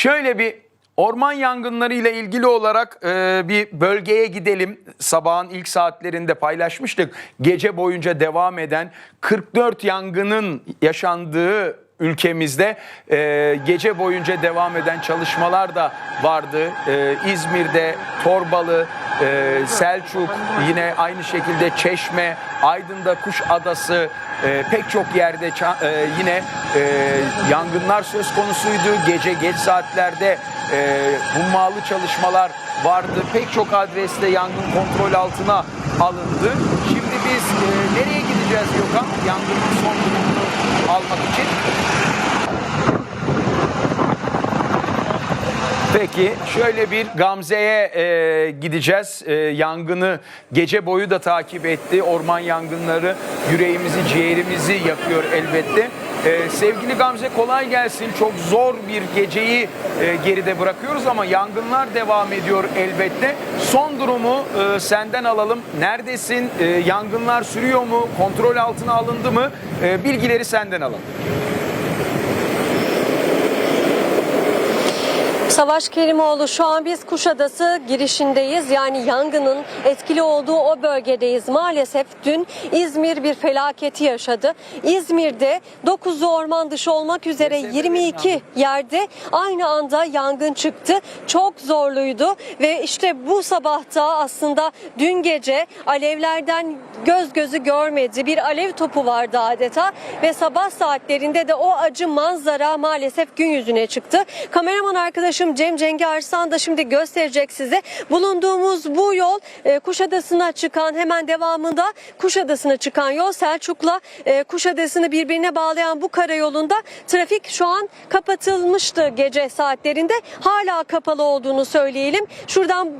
Şöyle bir orman yangınları ile ilgili olarak e, bir bölgeye gidelim. Sabahın ilk saatlerinde paylaşmıştık. Gece boyunca devam eden 44 yangının yaşandığı ülkemizde e, gece boyunca devam eden çalışmalar da vardı. E, İzmir'de, Torbalı, e, Selçuk, yine aynı şekilde Çeşme, Aydın'da Kuşadası, e, pek çok yerde e, yine e, yangınlar söz konusuydu. Gece geç saatlerde e, hummalı çalışmalar vardı. Pek çok adreste yangın kontrol altına alındı. Şimdi biz e, nereye gideceğiz Gökhan? Yangının son durumunu almak için. Peki şöyle bir Gamze'ye e, gideceğiz. E, yangını gece boyu da takip etti. Orman yangınları yüreğimizi, ciğerimizi yakıyor elbette. E, sevgili Gamze kolay gelsin. Çok zor bir geceyi e, geride bırakıyoruz ama yangınlar devam ediyor elbette. Son durumu e, senden alalım. Neredesin? E, yangınlar sürüyor mu? Kontrol altına alındı mı? E, bilgileri senden alalım. Savaş Kerimoğlu şu an biz Kuşadası girişindeyiz. Yani yangının etkili olduğu o bölgedeyiz. Maalesef dün İzmir bir felaketi yaşadı. İzmir'de 9'u orman dışı olmak üzere 22 yerde aynı anda yangın çıktı. Çok zorluydu ve işte bu sabahta aslında dün gece alevlerden göz gözü görmedi. Bir alev topu vardı adeta ve sabah saatlerinde de o acı manzara maalesef gün yüzüne çıktı. Kameraman arkadaşım Cem Cengi Arslan da şimdi gösterecek size. Bulunduğumuz bu yol e, Kuşadası'na çıkan hemen devamında Kuşadası'na çıkan yol Selçuk'la e, Kuşadası'nı birbirine bağlayan bu karayolunda trafik şu an kapatılmıştı gece saatlerinde. Hala kapalı olduğunu söyleyelim. Şuradan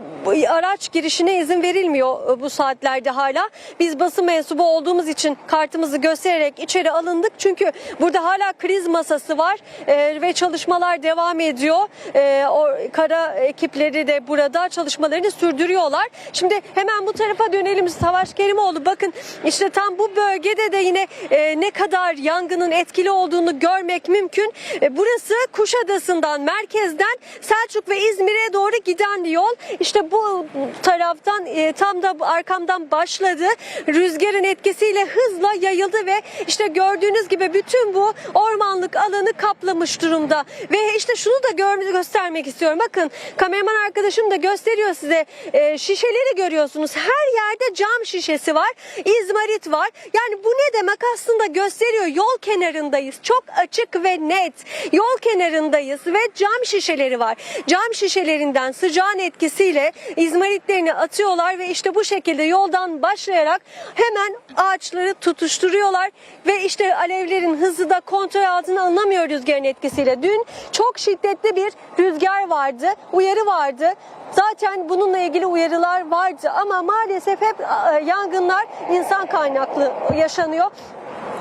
araç girişine izin verilmiyor e, bu saatlerde hala. Biz basın mensubu olduğumuz için kartımızı göstererek içeri alındık. Çünkü burada hala kriz masası var e, ve çalışmalar devam ediyor. E, o kara ekipleri de burada çalışmalarını sürdürüyorlar. Şimdi hemen bu tarafa dönelim Savaş Kerimoğlu. Bakın işte tam bu bölgede de yine e, ne kadar yangının etkili olduğunu görmek mümkün. E, burası Kuşadası'ndan, merkezden Selçuk ve İzmir'e doğru giden yol. İşte bu taraftan e, tam da arkamdan başladı. Rüzgarın etkisiyle hızla yayıldı ve işte gördüğünüz gibi bütün bu ormanlık alanı kaplamış durumda. Ve işte şunu da gör, göstermek istiyorum. Bakın kameraman arkadaşım da gösteriyor size. E, şişeleri görüyorsunuz. Her yerde cam şişesi var. İzmarit var. Yani bu ne demek aslında gösteriyor. Yol kenarındayız. Çok açık ve net. Yol kenarındayız ve cam şişeleri var. Cam şişelerinden sıcağın etkisiyle izmaritlerini atıyorlar ve işte bu şekilde yoldan başlayarak hemen ağaçları tutuşturuyorlar ve işte alevlerin hızı da kontrol altına alınamıyor rüzgarın etkisiyle. Dün çok şiddetli bir rüzgar vardı, uyarı vardı. Zaten bununla ilgili uyarılar vardı ama maalesef hep e, yangınlar insan kaynaklı yaşanıyor.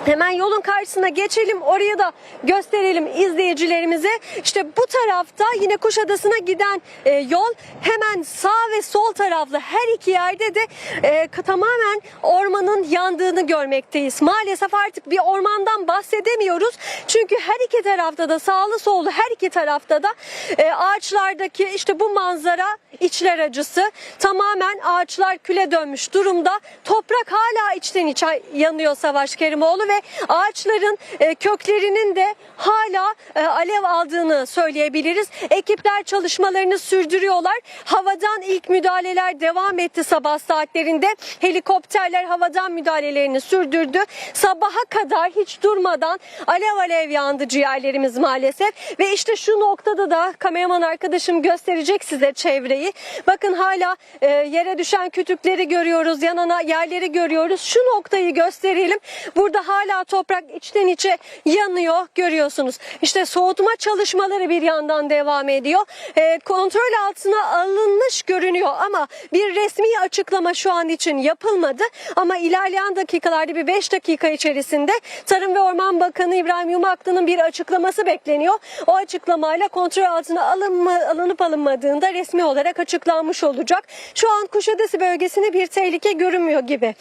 Hemen yolun karşısına geçelim oraya da gösterelim izleyicilerimize. İşte bu tarafta yine Kuşadası'na giden e, yol hemen sağ ve sol taraflı her iki yerde de e, tamamen ormanın yandığını görmekteyiz. Maalesef artık bir ormandan bahsedemiyoruz. Çünkü her iki tarafta da sağlı sollu her iki tarafta da e, ağaçlardaki işte bu manzara içler acısı. Tamamen ağaçlar küle dönmüş durumda. Toprak hala içten içe yanıyor Savaş Kerimoğlu ve ağaçların e, köklerinin de hala e, alev aldığını söyleyebiliriz. Ekipler çalışmalarını sürdürüyorlar. Havadan ilk müdahaleler devam etti sabah saatlerinde. Helikopterler havadan müdahalelerini sürdürdü. Sabaha kadar hiç durmadan alev alev yandı ciğerlerimiz maalesef. Ve işte şu noktada da kameraman arkadaşım gösterecek size çevreyi. Bakın hala e, yere düşen kütükleri görüyoruz. Yanana yerleri görüyoruz. Şu noktayı gösterelim. Burada hala toprak içten içe yanıyor görüyorsunuz. İşte soğutma çalışmaları bir yandan devam ediyor. E, kontrol altına alınmış görünüyor ama bir resmi açıklama şu an için yapılmadı. Ama ilerleyen dakikalarda bir 5 dakika içerisinde Tarım ve Orman Bakanı İbrahim Yumaklı'nın bir açıklaması bekleniyor. O açıklamayla kontrol altına alınma, alınıp alınmadığında resmi olarak açıklanmış olacak. Şu an Kuşadası bölgesinde bir tehlike görünmüyor gibi.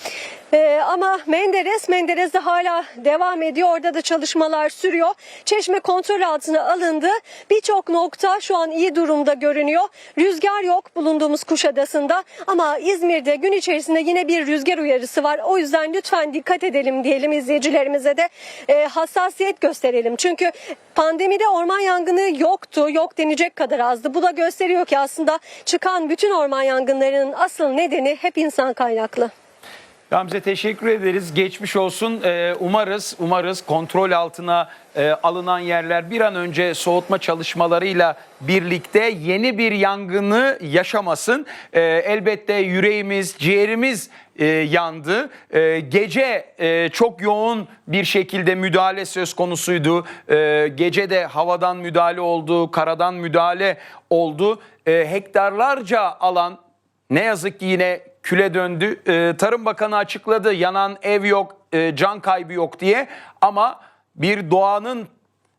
E, ama Menderes, Menderes'te hala hala devam ediyor. Orada da çalışmalar sürüyor. Çeşme kontrol altına alındı. Birçok nokta şu an iyi durumda görünüyor. Rüzgar yok bulunduğumuz Kuşadası'nda ama İzmir'de gün içerisinde yine bir rüzgar uyarısı var. O yüzden lütfen dikkat edelim diyelim izleyicilerimize de e, hassasiyet gösterelim. Çünkü pandemide orman yangını yoktu. Yok denecek kadar azdı. Bu da gösteriyor ki aslında çıkan bütün orman yangınlarının asıl nedeni hep insan kaynaklı. Gamze teşekkür ederiz. Geçmiş olsun. Ee, umarız, umarız kontrol altına e, alınan yerler bir an önce soğutma çalışmalarıyla birlikte yeni bir yangını yaşamasın. Ee, elbette yüreğimiz, ciğerimiz e, yandı. E, gece e, çok yoğun bir şekilde müdahale söz konusuydu. Gece de havadan müdahale oldu, karadan müdahale oldu. Hektarlarca alan ne yazık ki yine küle döndü. Ee, Tarım Bakanı açıkladı yanan ev yok, e, can kaybı yok diye ama bir doğanın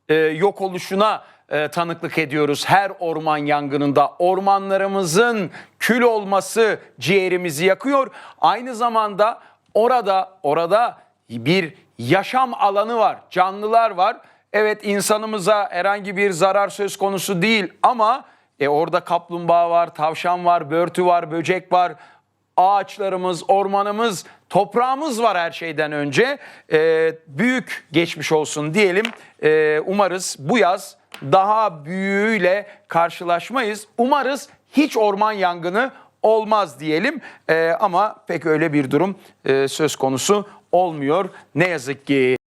e, yok oluşuna e, tanıklık ediyoruz her orman yangınında. Ormanlarımızın kül olması ciğerimizi yakıyor. Aynı zamanda orada orada bir yaşam alanı var, canlılar var. Evet insanımıza herhangi bir zarar söz konusu değil ama e, orada kaplumbağa var, tavşan var, börtü var, böcek var. Ağaçlarımız, ormanımız, toprağımız var her şeyden önce. E, büyük geçmiş olsun diyelim. E, umarız bu yaz daha büyüğüyle karşılaşmayız. Umarız hiç orman yangını olmaz diyelim. E, ama pek öyle bir durum e, söz konusu olmuyor. Ne yazık ki.